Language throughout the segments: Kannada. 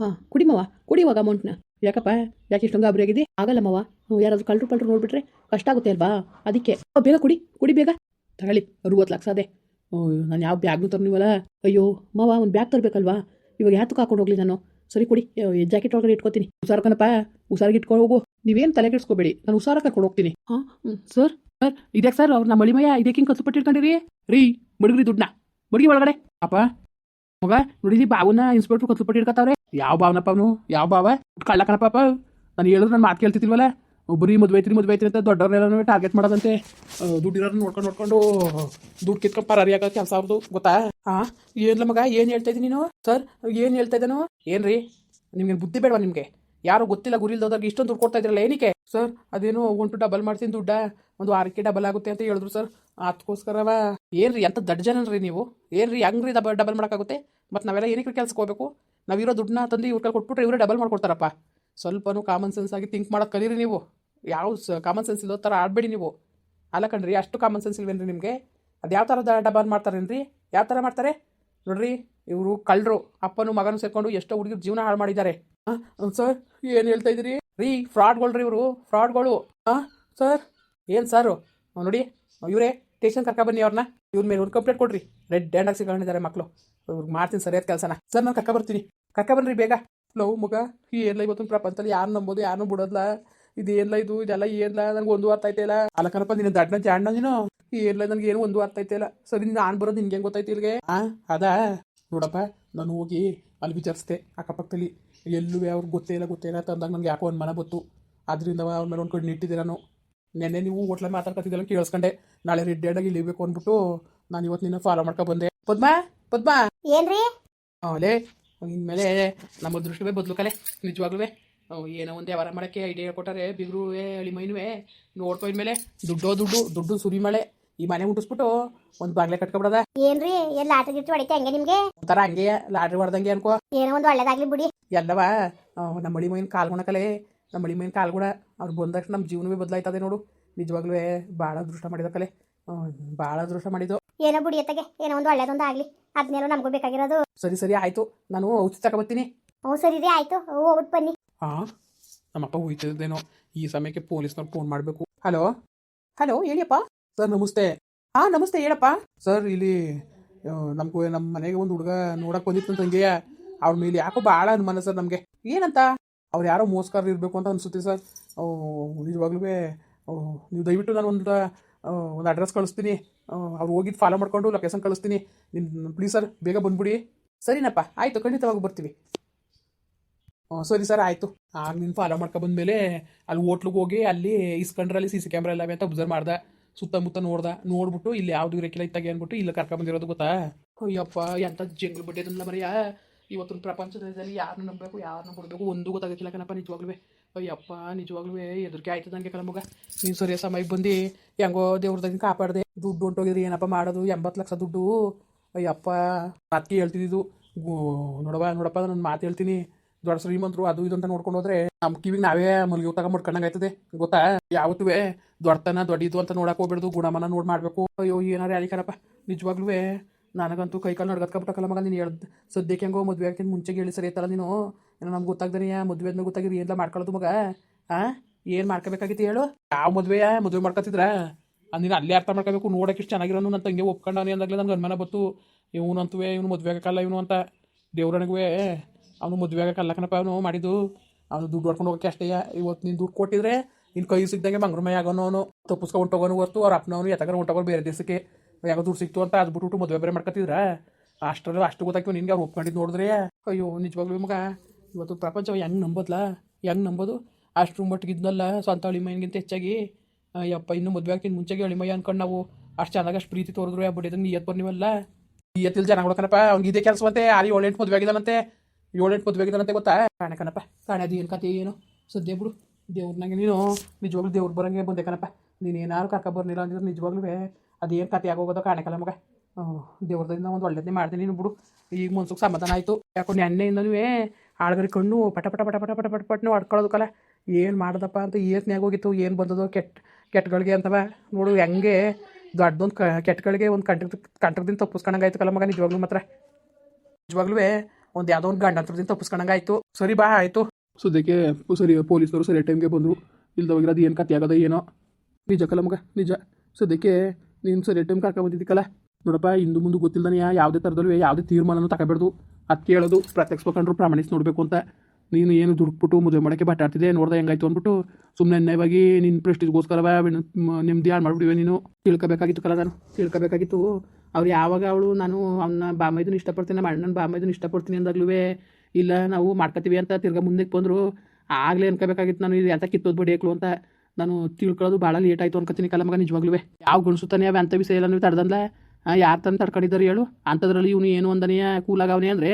ಹಾಂ ಕುಡಿಮವ ಕುಡಿಯುವಾಗ ಅಮೌಂಟ್ನ ಯಾಕಪ್ಪ, ಯಾಕೆ ಇಷ್ಟೊಂದು ಗಾಬರಿ ಆಗಿದೆ? ಆಗಲ್ಲಮ್ಮವ ಯಾರಾದ್ರೂ ಕಳ್ಳರು ಪಲ್ರು ನೋಡ್ಬಿಟ್ರೆ ಕಷ್ಟ ಆಗುತ್ತೆ ಅಲ್ವಾ? ಅದಕ್ಕೆ. ಬೇಗ ಕುಡಿ ಕುಡಿ ಬೇಗ. ತಗೊಳ್ಳಿ, ಅರುವತ್ತು ಲಕ್ಷ ಅದೇ. ನಾನು ಯಾವ ಬ್ಯಾಗ್ನು ತರ್ನಿವಲ್ಲ. ಅಯ್ಯೋ, ಮಾವ, ಒಂದು ಬ್ಯಾಗ್ ತರಬೇಕಲ್ವಾ? ಇವಾಗ ಯಾತಕ್ಕೆ ಹಾಕೊಂಡು ಹೋಗ್ಲಿ ನಾನು? ಸರಿ, ಕುಡಿ. ಜಾಕೆಟ್ ಒಳಗಡೆ ಇಟ್ಕೋತೀನಿ. ಹುಷಾರ್ ಕಣಪ್ಪ, ಹುಷಾರಿಗೆ ಇಟ್ಕೊಂಡು ಹೋಗು. ನೀವೇನು ತಲೆ ಕೆಡಿಸ್ಕೋಬೇಡಿ. ನಾನು ಹುಷಾರ ಕರ್ಕೊಂಡು ಹೋಗ್ತೀನಿ. ಹಾಂ ಸರ್. ಸರ್, ಇದ್ಯಾಕೆ ಸರ್? ಅವ್ರು ನಮ್ಮ ಮಳಿಮಯ್ಯ ಇದಕ್ಕೆ ಕತ್ತು ಪಟ್ಟಿಟ್ಕೊಂಡಿರಿ ರೀ, ಮಡಗ್ರಿ ದುಡ್ಡನ್ನ. ಮಡಗಿ ಒಳಗಡೆ. ಅಪ್ಪ, ಮಗ ನೋಡಿದಿ ಬಾವನ್ನ ಇನ್ಸ್ಪೆಕ್ಟ್ರ್ ಕತ್ಲು ಪಟ್ಟಿಡ್ಕತ್ತವ್ರೆ ಯಾವ ಭಾವನಪ್ಪ ಅವನು? ಯಾವ ಭಾವ? ಕಳ್ಳ ಕಣಪ್ಪ ನಾನು ಹೇಳಿದ್ರೆ ನಾನು ಮಾತು ಕೇಳ್ತಿದ್ವಲ್ಲ ಬರೀ ಮದುವೆ ಐತ್ರಿ ಮದುವೆ ಐತ್ರಿ ಅಂತ ದೊಡ್ಡವ್ರನ್ನೆಲ್ಲ ಟಾರ್ಗೆಟ್ ಮಾಡೋದಂತೆ. ದುಡ್ಡಿರೋರು ನೋಡ್ಕೊಂಡು ನೋಡ್ಕೊಂಡು ದುಡ್ಡು ಕಿತ್ಕೊಂಡು ಪರಾರಿ ಆಗೋ ಕೆಲಸ ಅವ್ರದ್ದು ಗೊತ್ತಾ? ಹಾ ಏನಿಲ್ಲ ಮಗ, ಏನು ಹೇಳ್ತಾ ಇದ್ದೀನಿ ನೀನು? ಸರ್, ಏನು ಹೇಳ್ತಾ ಇದ್ದಾನು? ಏನ್ರಿ? ನಿಮ್ಗೆ ಬುದ್ಧಿ ಬೇಡವಾ ನಿಮಗೆ? ಯಾರು ಗೊತ್ತಿಲ್ಲ ಗುರಿ ಇಲ್ದೋದಾಗ ಇಷ್ಟೊಂದು ದುಡ್ಡು ಕೊಡ್ತಾ ಇದ್ರಲ್ಲ ಏನಕ್ಕೆ? ಸರ್, ಅದೇನೋ ಟು ಡಬಲ್ ಮಾಡ್ತೀನಿ ದುಡ್ಡ? ಒಂದು ವಾರಕ್ಕೆ ಡಬಲ್ ಆಗುತ್ತೆ ಅಂತ ಹೇಳಿದ್ರು ಸರ್. ಅದಕ್ಕೋಸ್ಕರವ ಏನ್ರಿ, ಎಂತ ದಡ್ಡ ರೀ ನೀವು? ಏನ್ರಿ, ಹೆಂಗ್ರಿ ಡಬಲ್ ಡಬಲ್ ಮಾಡೋಕ್ಕಾಗುತ್ತೆ? ಮತ್ತು ನಾವೆಲ್ಲ ಏನಕ್ಕೆ ಕೆಲ್ಸಕ್ಕೆ ಹೋಗ್ಬೇಕು? ನಾವಿರೋ ದುಡ್ಡನ್ನ ತಂದು ಇವ್ರ ಕೈ ಕೊಟ್ಬಿಟ್ರೆ ಇವರೇ ಡಬಲ್ ಮಾಡ್ಕೊಡ್ತಾರಪ್ಪ. ಸ್ವಲ್ಪನೂ ಕಾಮನ್ ಸೆನ್ಸ್ ಆಗಿ ಥಿಂಕ್ ಮಾಡೋದು ಕಲೀರಿ ನೀವು. ಯಾವ ಕಾಮನ್ ಸೆನ್ಸ್ ಇಲ್ಲೋ ಥರ ಆಡಬೇಡಿ ನೀವು. ಅಲ್ಲ ಕಣ್ರಿ, ಅಷ್ಟು ಕಾಮನ್ ಸೆನ್ಸ್ ಇಲ್ವೇನ್ರಿ ನಿಮಗೆ? ಅದು ಯಾವ ಥರದ ಡಬಲ್ ಮಾಡ್ತಾರೇನ್ರಿ? ಯಾವ ಥರ ಮಾಡ್ತಾರೆ? ನೋಡ್ರಿ, ಇವರು ಕಳ್ಳರು, ಅಪ್ಪನು ಮಗನೂ ಸೇರ್ಕೊಂಡು ಎಷ್ಟೋ ಹುಡುಗಿರು ಜೀವನ ಹಾಳು ಮಾಡಿದ್ದಾರೆ. ಹಾಂ ಸರ್ ಏನು ಹೇಳ್ತಾ ಇದ್ದೀರಿ? ರೀ ಫ್ರಾಡ್ಗಳು ರೀ ಇವರು ಫ್ರಾಡ್ಗಳು ಹಾಂ ಸರ್ ಏನು ಸರ್ ನೋಡಿ, ಇವರೇ ಸ್ಟೇಷನ್ ಕರ್ಕ ಬನ್ನಿ ಅವ್ರನ್ನ ಇವ್ರ ಮೇಲೆ ಒಂದು ಕಂಪ್ಲೇಂಟ್ ಕೊಡ್ರಿ. ರೆಡ್ ಡ್ಯಾಂಡಾಗಿ ಸಿಗೊಂಡಿದ್ದಾರೆ ಮಕ್ಕಳು ಇವ್ರಿಗೆ ಮಾಡ್ತೀನಿ ಸರಿಯಾದ ಕೆಲಸನ. ಸರ್ ನಾನು ಕರ್ಕ ಬರ್ತೀನಿ. ಕರ್ಕ ಬನ್ರಿ ಬೇಗ. ಲವ್ ಮಗ ಏನ್ಲ ಇವತ್ತು ಪ್ರಪಂಚದಲ್ಲಿ ಯಾರು ನಂಬೋದು ಯಾರು ಬಿಡೋದ್ಲ ಇದು ಏನ್ಲ ಇದು ಇದೆಲ್ಲ ಏನ್ಲ? ನನಗೆ ಒಂದು ಅರ್ಥ ಐತೆ ಇಲ್ಲ. ಅಲ್ಲ ನಿನ್ನ ನೀನು ದಡ್ಡ ಜಾಣ್ಣ ನೀನು? ಏನ್ಲ ನನಗೆ ಏನು ಒಂದು ಅರ್ಥ ಐತೆ ಇಲ್ಲ. ಸರಿ ನಾನು ಆನ್ ಬರೋದು ನಿನ್ಗೆ ಹೆಂಗೆ ಗೊತ್ತಾಯ್ತು ಇಲ್ಲಿಗೆ ಆ ಅದಾ? ನೋಡಪ್ಪ ನಾನು ಹೋಗಿ ಅಲ್ಲಿ ವಿಚಾರಿಸ್ದೆ ಅಕ್ಕಪಕ್ಕದಲ್ಲಿ. ಎಲ್ಲೂ ಅವ್ರಿಗೆ ಗೊತ್ತೇ ಇಲ್ಲ ಗೊತ್ತೇ ಇಲ್ಲ ತಂದಾಗ ನನಗೆ ಯಾಕೋ ಒಂದು ಮನ ಗೊತ್ತು ಅದರಿಂದ ಅವ್ರ ಮೇಲೆ ಒಂದು ಕಡೆ ನಿಟ್ಟಿದ್ದೆ ನಾನು. ನೆನ್ನೆ ನೀವು ಹೋಟ್ಲ ಮಾತಾಡ್ಕತ್ತಿದ್ದೆಲ್ಲ ಕೇಳಿಸ್ಕೊಂಡೆ. ನಾಳೆ ರೆಡ್ ಆಗಿ ಇಳಿಬೇಕು ಅಂದ್ಬಿಟ್ಟು ನಾನು ಇವತ್ತು ನಿನ್ನ ಫಾಲೋ ಮಾಡ್ಕೊ ಬಂದೆ. ಪದ್ಮಾ ಪದ್ಮಾ. ಏನ್ರಿ? ಅವಲೇ ಇನ್ಮೇಲೆ ನಮ್ಮ ದೃಷ್ಟಿವೇ ಬದಲು ಕಲೆ ನಿಜವಾಗ್ಲೂ ಏನೋ ಒಂದು ವ್ಯವಹಾರ ಮಾಡೋಕ್ಕೆ ಐಡಿಯಾ ಕೊಟ್ಟಾರೆ ಅಳಿ ಅಳಿಮೈನುವೆ. ನೋಡ್ಕೊ ಇನ್ಮೇಲೆ ದುಡ್ಡೋ ದುಡ್ಡು ದುಡ್ಡು ಸುರಿ ಮಳೆ. ಈ ಮನೆ ಮುಟ್ಟಿಸ್ಬಿಟ್ಟು ಒಂದ್ ಬಾಗ್ಲೆ ಕಟ್ಕೊಬಿಡದ. ಏನ್ರಿ ಎಲ್ಲ ಆಟ ಗಿಟ್ಟು ಹೊಡಿತೆ ಹಂಗೆ ನಿಮ್ಗೆ? ಒಂಥರ ಹಂಗೆ ಲಾಟ್ರಿ ಹೊಡ್ದಂಗೆ ಅನ್ಕೋ. ಏನೋ ಒಂದು ಒಳ್ಳೇದಾಗ್ಲಿ ಬಿಡಿ. ಎಲ್ಲವ ನಮ್ಳಿ ಮೈನ್ ಕಾಲ್ಗುಣ ಕಾಲ್ಗುಣಕಲೆ ನಮ್ಮ ಅಳಿ ಮೈನ್ ಕಾಲ್ಗುಣ. ಅವ್ರು ಬಂದಷ್ಟು ನಮ್ ನಮ್ಮ ಜೀವನವೇ ಬದಲಾಯ್ತದೆ ನೋಡು. ನಿಜವಾಗ್ಲೂ ಭಾಳ ದೃಷ್ಟ ಮಾಡಿದ ಕಲೆ. ಭಾಳ ಅದೃಷ್ಟ ಮಾಡಿದ್ದು. ಏನೋ ಬಿಡಿ ಎತ್ತಗೆ ಏನೋ ಒಂದು ಒಳ್ಳೇದೊಂದು ಆಗ್ಲಿ. ಅದನ್ನೆಲ್ಲ ನಮಗೂ ಬೇಕಾಗಿರೋದು. ಸರಿ ಸರಿ ಆಯ್ತು. ನಾನು ಔಷಧಿ ತಗೊಬತ್ತೀನಿ ಹ್ಞೂ ಸರಿ ರೀ ಆಯ್ತು. ಹೋಗ್ಬಿಟ್ಟು ಬನ್ನಿ. ಹಾಂ ನಮ್ಮಪ್ಪ ಹೋಯ್ತಿದ್ದೇನೋ ಈ ಸಮಯಕ್ಕೆ ಪೊಲೀಸ್ನವ್ರು ಫೋನ್ ಮಾಡಬೇಕು. ಹಲೋ? ಹಲೋ ಹೇಳಿಯಪ್ಪ? ಸರ್ ನಮಸ್ತೆ. ಹಾಂ ನಮಸ್ತೆ ಹೇಳಪ್ಪ. ಸರ್ ಇಲ್ಲಿ ನಮ್ಗೆ ನಮ್ಮ ಮನೆಗೆ ಒಂದು ಹುಡುಗ ನೋಡಕ್ ಬಂದಿತ್ತು ತಂಗೆಯ. ಅವ್ರ ಮೇಲೆ ಯಾಕೋ ಭಾಳ ಅನುಮಾನ ಸರ್ ನಮಗೆ. ಏನಂತ? ಅವ್ರು ಯಾರೋ ಮೋಸ್ಕರ ಇರಬೇಕು ಅಂತ ಅನಿಸುತ್ತೆ ಸರ್. ನಿಜವಾಗ್ಲೂ ನೀವು ದಯವಿಟ್ಟು ನಾನು ಒಂದು ಒಂದು ಅಡ್ರೆಸ್ ಕಳಿಸ್ತೀನಿ. ಅವ್ರು ಹೋಗಿದ್ದು ಫಾಲೋ ಮಾಡಿಕೊಂಡು ಲೊಕೇಶನ್ ಕಳಿಸ್ತೀನಿ. ನಿಮ್ಮ ಪ್ಲೀಸ್ ಸರ್ ಬೇಗ ಬಂದ್ಬಿಡಿ. ಸರಿನಪ್ಪ, ಆಯಿತು, ಖಂಡಿತವಾಗಿ ಬರ್ತೀವಿ. ಹ್ಞೂ ಸರಿ ಸರ್ ಆಯಿತು. ಆಗ ನೀನು ಫಾಲೋ ಬಂದಮೇಲೆ ಅಲ್ಲಿ ಹೋಟ್ಲಿಗೆ ಹೋಗಿ ಅಲ್ಲಿ ಇಸ್ಕೊಂಡ್ರೆ ಅಲ್ಲಿ ಸಿ ಸಿ ಕ್ಯಾಮ್ರಾ ಎಲ್ಲ ಅಂತ ಅಬ್ಸರ್ವ್ ಮಾಡ್ದೆ. ಸುತ್ತಮುತ್ತ ನೋಡ್ದೆ. ನೋಡ್ಬಿಟ್ಟು ಇಲ್ಲಿ ಯಾವ್ದು ಇರೋಕ್ಕಿಲ್ಲ ಇತ್ತಾಗೆ ಅಂದ್ಬಿಟ್ಟು ಇಲ್ಲಿ ಕರ್ಕೊಂಬಂದಿರೋದು ಗೊತ್ತಾ? ಅಯ್ಯಪ್ಪ ಎಂಥ ಜಂಗ್ಲು ಬಿಟ್ಟಿದ್ದಲ್ಲ ಮರಿಯ. ಇವತ್ತಿನ ಪ್ರಪಂಚದಲ್ಲಿ ಯಾರನ್ನ ನಂಬಬೇಕು ಯಾರನ್ನ ಬಿಡಬೇಕು ಒಂದು ಗೊತ್ತಾಗಕ್ಕಿಲ್ಲ ಕಣಪ್ಪ ನಿಜವಾಗ್ಲೂ ಅಯ್ಯಪ್ಪ ನಿಜವಾಗ್ಲೂ ಎದುರಿಕೆ ಆಯ್ತದ ನನಗೆ ಕಲ ನೀನು ಸರಿಯ ಸಮಯಕ್ಕೆ ಬಂದು, ಹೆಂಗೋ ದೇವ್ರದಾಗ ಕಾಪಾಡ್ದೆ. ದುಡ್ಡು ಹೊಂಟೋಗಿದ್ರಿ ಏನಪ್ಪ ಮಾಡೋದು? ಎಂಬತ್ತು ಲಕ್ಷ ದುಡ್ಡು. ಅಯ್ಯಪ್ಪ ಮಾತಿಗೆ ಹೇಳ್ತಿದ್ದು ನೋಡವ ನೋಡಪ್ಪ ನಾನು ಮಾತು ಹೇಳ್ತೀನಿ. ದೊಡ್ಡ ಶ್ರೀಮಂತರು ಅದು ಇದು ಅಂತ ನೋಡ್ಕೊಂಡು ಹೋದ್ರೆ ನಮ್ಮ ಕಿವಿಗೆ ನಾವೇ ಮಲ್ಗಿ ಮಾಡ್ಕೊಂಡಂಗೆ ಆಯ್ತದೆ. ಗೊತ್ತಾ? ಯಾವತ್ತೂ ದೊಡ್ಡತನ ದೊಡ್ಡದು ಅಂತ ನೋಡಕ್ ಹೋಗ್ಬಿಡ್ದು. ಗುಣಮನ ನೋಡಿ ಮಾಡಬೇಕು. ಅಯ್ಯೋ, ಏನಾರ ಯಾರಿಕಾರಪ್ಪ ನಿಜವಾಗ್ಲೂ ನನಗಂತೂ ಕೈ ಕಾಲು ನಡ್ಗತ್ಕೊಬಿಟ್ಟಕ್ಕಲ್ಲ ಮಗ, ನೀನು ಹೇಳ್ದು ಸದ್ಯಕ್ಕೆ ಹೆಂಗೋ ಮದುವೆ ಆಗ್ತೀನಿ, ಮುಂಚೆಗೆ ಹೇಳಿ ಸರಿ ಐತಲ್ಲ ನೀನು? ಏನೋ ನಮ್ಗೆ ಗೊತ್ತಾಗ್ದಾನೆ ಮದುವೆ ಆದ್ಮೇಲೆ ಗೊತ್ತಾಗಿರಿ ಏನೆಲ್ಲ ಮಾಡ್ಕೊಳ್ಳೋದು ಮಗ? ಆ? ಏನು ಮಾಡ್ಕೋಬೇಕಾಗಿತ್ತು ಹೇಳು? ಯಾವ ಮದುವೆಯ? ಮದುವೆ ಮಾಡ್ಕೊತಿದ್ರ? ನೀನು ಅಲ್ಲೇ ಅರ್ಥ ಮಾಡ್ಕೋಬೇಕು ನೋಡಕ್ಕೆ ಇಷ್ಟು ಚೆನ್ನಾಗಿರೋನು ನನ್ನ ತಂಗಿ ಒಪ್ಕೊಂಡವನೇ ಅಂದಾಗಲೇ ನನಗೆ ಅನುಮಾನ ಬತ್ತು ಇವನಂತೂ ಇವನು ಮದುವೆ ಆಗಕ್ಕಲ್ಲ ಇವನು ಅಂತ. ದೇವ್ರನಿಗೆ ಅವನು ಮದುವೆ ಆಗಕ್ಕಲ್ಲ ಕಣಪ್ಪ ಅವನು ಮಾಡಿದ್ದು. ಅವನು ದುಡ್ಡು ಹೊಡ್ಕೊಂಡು ಹೋಗಕ್ಕೆ ಅಷ್ಟೇ ಇವತ್ತು ನೀನು ದುಡ್ಡು ಕೊಟ್ಟಿದ್ರೆ ನಿನ್ನ ಕೈ ಸಿಗ್ದಂಗೆ ಮಂಗ್ರಮಯ ಆಗೋನು ಅವನು. ತಪ್ಪಿಸ್ಕೊಂಡು ಹೊಂಟೋಗೋನು ಹೊರ್ತು, ಅವ್ರ ಅಪ್ಪನವನು ಎತ್ತಗಾರ ಹೊಂಟೋಗೋರು ಬೇರೆ ದೇಶಕ್ಕೆ. ಯಾಕೋ ದುಡ್ಡು ಸಿಕ್ತು ಅಂತ ಅದು ಬಿಟ್ಬಿಟ್ಟು ಮದುವೆ ಬೇರೆ ಮಾಡ್ಕೊತಿದ್ರ ಅಷ್ಟರಲ್ಲಿ ಅಷ್ಟು ಗೊತ್ತಾಕಿವ್ ನಿನ್ಗೆ ಅವ್ರು ಒಪ್ಕೊಂಡಿದ್ದು ನೋಡಿದ್ರೆ. ಅಯ್ಯೋ, ನಿಜವಾಗ್ಲೂ ಮಗ, ಇವತ್ತು ಪ್ರಪಂಚ ಹೆಂಗೆ ನಂಬೋದ್ಲ? ಹೆಂಗೆ ನಂಬೋದು? ಅಷ್ಟು ಮಟ್ಟಿಗೆ ಇದ್ನಲ್ಲ ಸ್ವಂತ ಅಳಿಮಯ್ಯನಿಗಿಂತ ಹೆಚ್ಚಾಗಿ. ಯಪ್ಪ, ಇನ್ನೂ ಮದುವೆ ಆಗ್ತೀನಿ ಮುಂಚೆಗೆ ಅಳಿಮಯ್ಯ ಅನ್ಕೊಂಡು ನಾವು ಅಷ್ಟು ಚೆನ್ನಾಗಿ ಅಷ್ಟು ಪ್ರೀತಿ ತೋರಿದ್ರು. ಬಿಡಿದಂಗೆ ನಿಯತ್ ಬರ್ನಿವಲ್ಲ ನಿಯತ್ತಿಲ್ ಜನ ಕಣಪ್ಪ ಅವ್ನಿಗೆ ಇದೇ ಕೆಲಸ ಮತ್ತೆ ಆರಿ ಏಳೆಂಟು ಮದುವೆ ಆಗಿದ್ದಾನಂತೆ ಏಳೆಂಟು ಮದುವೆ ಆಗಿದ್ದಾನಂತೆ ಗೊತ್ತಾ? ಕಾಣೆ ಕಣಪ್ಪ, ಕಾಣೆ ಅದು ಏನು ಕತೆ ಏನು? ಸದ್ಯ ಬಿಡು. ದೇವ್ರನಾಗೆ ನೀನು ನಿಜವಾಗ್ಲೂ ದೇವ್ರು ಬರಂಗೆ ಬಂದೆ ಕಣಪ್ಪ. ನೀನು ಏನಾರು ಕರ್ಕ ಬರ್ಲಿಲ್ಲ ಅಂದಿದ್ರೆ ನಿಜವಾಗ್ಲೂ ಅದೇನು ಕತೆ ಆಗೋಗೋದು ಕಾಣಕಲ್ಲ ಮಗ. ದೇವ್ರದಿಂದ ಒಂದು ಒಳ್ಳೇದೇ ಮಾಡ್ತೀನಿ ನೀನು ಬಿಡು. ಈಗ ಮನ್ಸಿಗೆ ಸಮಾಧಾನ ಆಯಿತು. ಯಾಕೋ ನೆನ್ನೆಯಿಂದನೂ ಆಳ್ಗರಿ ಕಣ್ಣು ಪಟ ಪಟ ಪಟ ಪಟ ಪಟ ಪಟ ಪಟ್ನು ಅಡ್ಕೊಳ್ಳೋದಕ್ಕಲ್ಲ ಏನು ಮಾಡ್ದಪ್ಪ ಅಂತ ಏಸ್ನ್ಯಾಗ ಹೋಗಿತ್ತು ಏನು ಬಂದದೋ ಕೆಟ್ಟ ಕೆಟ್ಟಗಳಿಗೆ ಅಂತವ. ನೋಡು ಹೆಂಗೆ ದೊಡ್ಡದೊಂದು ಕ ಕೆಟ್ಟಗಳಿಗೆ ಒಂದು ಕಂಟ್ರ ಕಂಟ್ರದಿಂದ ತಪ್ಪಿಸ್ಕೊಂಡಂಗೆ ಆಯ್ತು ಕಲ್ಲ ಮಗ ನಿಜವಾಗ್ಲೂ ಮಾತ್ರ. ನಿಜವಾಗ್ಲೂ ಒಂದು ಯಾವುದೋ ಒಂದು ಗಂಡಂತ್ರದಿಂದ ತಪ್ಪಿಸ್ಕೊಂಡಂಗೆ ಸರಿ ಬಾ, ಆಯಿತು. ಸದ್ಯಕ್ಕೆ ಸರಿ ಪೊಲೀಸರು ಸರಿ ಟೈಮ್ಗೆ ಬಂದರು. ಇಲ್ದವಾಗಿರೋದು ಏನು ಕತೆ ಆಗೋದ ಏನೋ. ನಿಜ ಕಲ ಮಗ, ನಿಜ. ಸದ್ಯಕ್ಕೆ ನೀನು ಸರಿ ಟೈಮ್ ಕರ್ಕೊಂಬಂದಿದ್ದಕ್ಕಲ್ಲ ನೋಡಪ್ಪ, ಇಂದು ಮುಂದೆ ಗೊತ್ತಿಲ್ಲದಾನೆ ಯಾವುದೇ ಥರದಲ್ಲೂ ಯಾವುದೇ ತೀರ್ಮಾನನೂ ತಗೋಬಾರ್ದು ಅದು ಕೇಳೋದು, ಪ್ರತ್ಯಕ್ಷ ಪ್ರಾಮಾಣಿಸಿ ನೋಡಬೇಕು ಅಂತ. ನೀನು ಏನು ದುಡ್ಕ್ಬಿಟ್ಟು ಮದುವೆ ಮಾಡೋಕ್ಕೆ ಬಟ್ಟಾಡ್ತಿದ್ದೆ ನೋಡ್ದೆ ಹೆಂಗಾಯ್ತು ಅಂದ್ಬಿಟ್ಟು ಸುಮ್ಮನೆ ಅನ್ಯಾಯವಾಗಿ ನಿನ್ನ ಪ್ರೆಸ್ಟಿಗೋಸ್ಕರವ ನೆಮ್ಮದಿ ಹಾಳು ಮಾಡಿಬಿಡುವೆ ನೀನು. ತಿಳ್ಕೊಬೇಕಾಗಿತ್ತು ಕಲ ನಾನು, ತಿಳ್ಕೊಬೇಕಾಗಿತ್ತು. ಅವ್ರು ಯಾವಾಗ ಅವಳು, ನಾನು ಅವನ್ನ ಬಾಮೈದನ್ನು ಇಷ್ಟಪಡ್ತೀನಿ, ನಮ್ಮ ಅಣ್ಣನ ಬಾಮೈದನ್ನು ಇಷ್ಟಪಡ್ತೀನಿ ಅಂದಾಗ್ಲೂ ಇಲ್ಲ, ನಾವು ಮಾಡ್ಕೋತೀವಿ ಅಂತ ತಿರ್ಗಾ ಮುಂದಕ್ಕೆ ಬಂದರು. ಆಗಲೇ ಅನ್ಕೋಬೇಕಾಗಿತ್ತು ನಾನು, ಇದು ಎಂತ ಕಿತ್ತೋದು ಅಂತ. ನಾನು ತಿಳ್ಕೊಳ್ಳೋದು ಭಾಳ ಲೇಟ್ ಆಯಿತು ಅನ್ಕೋತೀನಿ ಕಲ ಮಗ ನಿಜವಾಗ್ಲೂ ಯಾವ ಗುಣಸುತ್ತಾನೆ ಅವೆ ಅಂತ ವಿಷಯ ಎಲ್ಲ ನೀವು ತಡ್ದಂದ್ಲ? ಯಾರು ತಂದು ತಡ್ಕೊಂಡಿದ್ದಾರೆ ಹೇಳು? ಅಂಥದ್ರಲ್ಲಿ ಇವನು ಏನು ಒಂದನೆಯ ಕೂಲಾಗವನೆ ಅಂದರೆ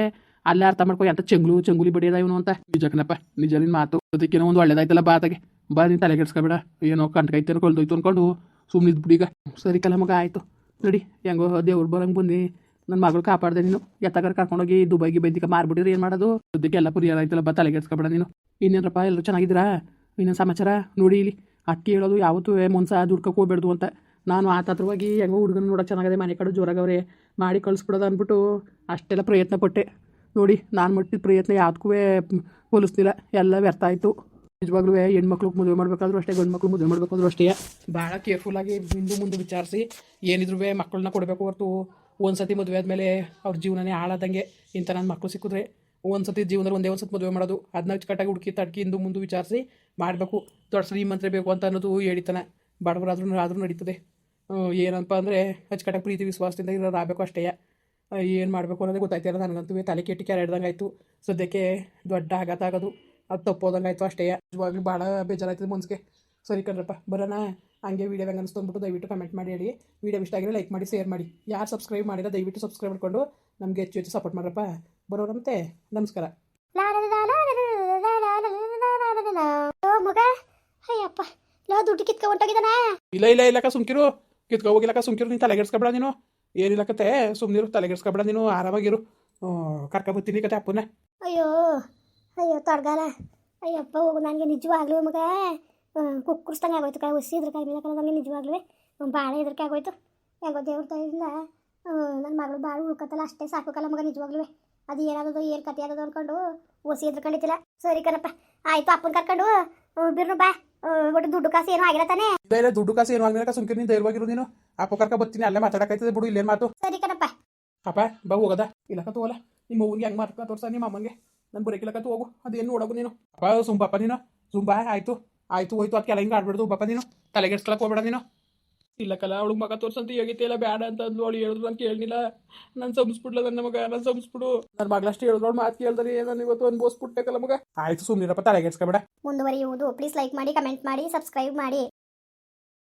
ಅಲ್ಲೇ ಅರ್ಥ ಮಾಡ್ಕೊ, ಎಂತ ಚೆಂಗ್ಲು, ಚೆಂಗುಲಿ ಬಡಿಯದ ಇವನು ಅಂತ. ನಿಜಕ್ಕನಪ್ಪ ನಿಜ ನಿನ್ನ ಮಾತು. ಅದಕ್ಕೇನೋ ಒಂದು ಒಳ್ಳೇದಾಯ್ತಲ್ಲ ಬಾತಾಗೆ ಬಾ ನೀನು ತಲೆ ಕೆಡ್ಸ್ಕೊಬೇಡ. ಏನೋ ಕಂಟ್ಕೈತೇನೋ ಕೊಳ್ದೋಯ್ತು ಅನ್ಕೊಂಡು ಸುಮ್ಮನೆ ಇದ್ಬಿಡು ಈಗ ಸರಿ ಕಲ ಮಗ, ಆಯಿತು. ನೋಡಿ, ಹೆಂಗೋ ದೇವ್ರು ಬರಂಗೆ ಬಂದು ನನ್ನ ಮಗಳು ಕಾಪಾಡ್ದೆ ನೀನು. ಎತ್ತಗಾರ ಕರ್ಕೊಂಡೋಗಿ ದುಬೈಗೆ ಬೈದಿಕ ಮಾರ್ಬಿಟ್ಟಿದ್ರೆ ಏನು ಮಾಡೋದು? ಅದಕ್ಕೆಲ್ಲ ಪರಿಹಾರ ಆಯ್ತಲ್ಲ, ಬಾ ತಲೆ ಕೆಡ್ಸ್ಕೊಬೇಡ ನೀನು. ಇನ್ನೇನಪ್ಪ ಎಲ್ಲರೂ ಚೆನ್ನಾಗಿದ್ದೀರಾ? ಇನ್ನೇನು ಸಮಾಚಾರ ನೋಡಿ ಇಲ್ಲಿ, ಅಕ್ಕಿ ಹೇಳೋದು ಯಾವತ್ತೂ ಮೊನ್ಸ ದುಡ್ಕಕ್ಕೆ ಹೋಗ್ಬೇಡ್ದು ಅಂತ. ನಾನು ಆ ತತ್ರವಾಗಿ ಹೆಂಗೋ ಹುಡುಗನ ನೋಡೋಕೆ ಚೆನ್ನಾಗಿದೆ, ಮನೆ ಕಡೆ ಜೋರಾಗವ್ರೆ, ಮಾಡಿ ಕಳಿಸ್ಬಿಡೋದು ಅಂದ್ಬಿಟ್ಟು ಅಷ್ಟೆಲ್ಲ ಪ್ರಯತ್ನ ಪಟ್ಟೆ. ನೋಡಿ, ನಾನು ಮಟ್ಟಿದ ಪ್ರಯತ್ನ ಯಾವುದಕ್ಕೂ ಹೋಲಿಸ್ತಿಲ್ಲ ಎಲ್ಲ ವ್ಯರ್ಥ ಆಯಿತು. ನಿಜವಾಗ್ಲೂ ಹೆಣ್ಮಕ್ಳು ಮದುವೆ ಮಾಡಬೇಕಾದ್ರೂ ಅಷ್ಟೇ ಗಂಡು ಮಕ್ಳು ಮದುವೆ ಮಾಡಬೇಕಾದ್ರೂ ಅಷ್ಟೇ. ಭಾಳ ಕೇರ್ಫುಲ್ಲಾಗಿ ಹಿಂದೆ ಮುಂದೆ ವಿಚಾರಿಸಿ, ಏನಿದ್ರು ಮಕ್ಕಳನ್ನ ಕೊಡಬೇಕು ಹೊರತು ಒಂದು ಸತಿ ಮದುವೆ ಆದಮೇಲೆ ಅವ್ರ ಜೀವನನೇ ಹಾಳಾದಂಗೆ ಇಂಥ ನನ್ನ ಮಕ್ಕಳು ಸಿಕ್ಕಿದ್ರೆ. ಒಂದು ಸತಿ ಜೀವನದಲ್ಲಿ ಒಂದೇ ಒಂದು ಸತಿ ಮದುವೆ ಮಾಡೋದು ಅದನ್ನ ಕಟ್ಟಾಗಿ ಹುಡುಕಿ ತಡ್ಕಿ ಹಿಂದೂ ಮುಂದೆ ವಿಚಾರಿಸಿ ಮಾಡಬೇಕು. ದೊಡ್ಡ ಶ್ರೀಮಂತರೇ ಬೇಕು ಅಂತ ಅನ್ನೋದು ಹೇಳಿತಾನೆ ಬಡವರಾದ್ರೂ ಆದರೂ ನಡೀತದೆ. ಏನಪ್ಪ ಅಂದರೆ ಅಚ್ಚುಕಟ್ಟಾಗಿ ಪ್ರೀತಿ, ವಿಶ್ವಾಸದಿಂದ ಇರೋರು ಆಗಬೇಕು ಅಷ್ಟೇ. ಏನು ಮಾಡಬೇಕು ಅನ್ನೋದೇ ಗೊತ್ತಾಯ್ತಿಲ್ಲ ನನಗಂತೂ. ತಲೆ ಕೆಟ್ಟಿ ಕೆರೆ ಹಿಡ್ದಂಗೆ ಆಯಿತು. ಸದ್ಯಕ್ಕೆ ದೊಡ್ಡ ಆಘಾತ ಆಗೋದು. ಅದು ತಪ್ಪೋದಂಗೆ ಆಯಿತು ಅಷ್ಟೇ. ನಿಜವಾಗ್ಲೂ ಭಾಳ ಬೇಜಾರಾಯ್ತದೆ ಮನ್ಸಿಗೆ. ಸರಿ ಕಣ್ರಪ್ಪ, ಬರೋಣ. ಹಂಗೆ ವೀಡಿಯೋ ಹೆಂಗೆ ಅನಿಸ್ತು ದಯವಿಟ್ಟು ಕಮೆಂಟ್ ಮಾಡಿ ಹೇಳಿ. ವೀಡಿಯೋ ಇಷ್ಟ ಆಗಿರೋ ಲೈಕ್ ಮಾಡಿ ಶೇರ್ ಮಾಡಿ. ಯಾರು ಸಬ್ಸ್ಕ್ರೈಬ್ ಮಾಡಿಲ್ಲ, ದಯವಿಟ್ಟು ಸಬ್ಸ್ಕ್ರೈಬ್ ಮಾಡಿಕೊಂಡು ನಮಗೆ ಹೆಚ್ಚು ಹೆಚ್ಚು ಸಪೋರ್ಟ್ ಮಾಡ್ರಪ್ಪ. ಬರೋರಂತೆ ನಮಸ್ಕಾರ. ಮಗ ಅಯ್ಯಪ್ಪ ದುಡ್ಡು ಕಿತ್ಕ ಹೊಂಟೋಗಿದ್ದಾನ ಇಲ್ಲ ಇಲ್ಲ ಸುಮ್ಕಿರು. ಕಿತ್ಕೊ ಹೋಗಿಲ್ಲಕ್ಕ ಸುಮ್ಕಿರು, ನೀನು ತಲೆಗೆಡ್ಸ್ಕೊಬೇಡ ನೀನು. ಏನಿಲ್ಲಕತ್ತೆ ಸುಮ್ನಿರು ತಲೆಗೆಡ್ಸ್ಕೊಬೇಡ ನೀನು. ಆರಾಮಾಗಿರು. ಕರ್ಕೊಬತ್ತೀನಿ ಕತೆ ಅಪ್ಪನ. ಅಯ್ಯೋ ಅಯ್ಯೋ, ತೊಡ್ಗಾಲ. ಅಯ್ಯಪ್ಪ, ಹೋಗು, ನನಗೆ ನಿಜವಾಗ್ಲೂ ಮಗ. ಕುಕ್ಕರ್ಸ್ದಂಗೆ ಆಗೋಯ್ತು. ಕೈ ಹುಸಿ ಇದ್ರ ಕಲ ನನಗೆ ನಿಜವಾಗ್ಲೂ ಭಾಳ ಹೆದರಿಕೆ ಆಗೋಯ್ತು. ಹೆಂಗೋ ದೇವ್ರ ತಾಯಿಂದ ನನ್ನ ಮಗಳು ಭಾಳ ಉಳ್ಕತ್ತಲ್ಲ ಅಷ್ಟೇ ಸಾಕು ಕಲ ಮಗ ನಿಜವಾಗ್ಲೂ ಅದು ಏನಾದದು ಏನು ಕತೆ ಆದದು ಅಂದ್ಕೊಂಡು ಹುಸಿ ಇದ್ರ ಕಂಡಿತಿಲ್ಲ. ಸರಿ ಕಣಪ್ಪ ಆಯ್ತು ಅಪ್ಪನ ಕರ್ಕೊಂಡು ಬಿರ್ನು ಬಾ. ಒಟ್ಟು ದುಡ್ಡು ಕಾಸು ಏನೂ ಆಗಿಲ್ಲ ತಾನೇ? ಇಲ್ಲ ಇಲ್ಲ ದುಡ್ಡು ಕಾಸು ಏನು ಆಗಿಲ್ಲ ಸುಮ್ಕಿರು ನೀನು ಧೈರ್ಯವಾಗಿರು ನೀನು. ಅಪ್ಪ ಕರ್ಕ ಬರ್ತೀನಿ ಅಲ್ಲೇ ಮಾತಾಡಕೈತದೆ ಬಿಡು ಇಲ್ಲೇನು ಮಾತು. ಸರಿ ಕಣಪ್ಪ. ಅಪ್ಪ ಬಾ ಹೋಗದ. ಇಲ್ಲಕ ತೋಲ ನಿಮ್ಮ ಅವ್ನಿಗೆ ಹೆಂಗೆ ಮಾರ್ಕ ತೋರ್ಸ ನಿಮ್ಮ ಅಮ್ಮನಿಗೆ. ನಾನು ಬರೋಕಿಲ್ಲಕ ಹೋಗು. ಅದೇನು ನೋಡೋಗು ನೀನು. ಅಪ್ಪ ಸುಂಬಪ್ಪ ನೀನು. ಸುಂಬಾ ಆಯ್ತು. ಆಯ್ತು ಹೋಯ್ತು ಅದಕ್ಕೆಲ್ಲ ಹಿಂಗೆ ಆಡ್ಬಿಡ್ದು. ಬಪ್ಪ ನೀನು ತಲೆಗೆಡ್ಸ್ಕೊಳಕ್ ಹೋಗ್ಬೇಡ ನೀನು. ಇಲ್ಲ ಕಲ ಅವಳಿಗೆ ಮಗ ತೋರ್ಸಂತ ಹೇಗಿತ್ತೆ ಇಲ್ಲ ಬೇಡ ಅಂತ ಅಂದ್ಲು. ಅವಳು ಹೇಳಿದ್ರು ನಾನು ಕೇಳಲಿಲ್ಲ. ನಾನು ಸಂಸ್ಬಿಡ್ಲ ನನ್ನ ಮಗ ನಾನು ಸಂಸ್ಬಿಡು. ನನ್ನ ಮಗಳಷ್ಟು ಹೇಳಿದ್ರು. ಅವ್ಳು ಮಾತು ಕೇಳ್ದರೆ ನಾನು ಇವತ್ತು ಅನ್ಬೋಸ್ಬಿಟ್ಟೆ ಕಲ ಮಗ. ಆಯ್ತು ಸುಮ್ಮನಿರಪ್ಪ ತಲೆಗೆಡ್ಸ್ಕೊಬೇಡ ಮುಂದುವರಿಯುವುದು. ಪ್ಲೀಸ್ ಲೈಕ್ ಮಾಡಿ ಕಮೆಂಟ್ ಮಾಡಿ ಸಬ್ಸ್ಕ್ರೈಬ್ ಮಾಡಿ.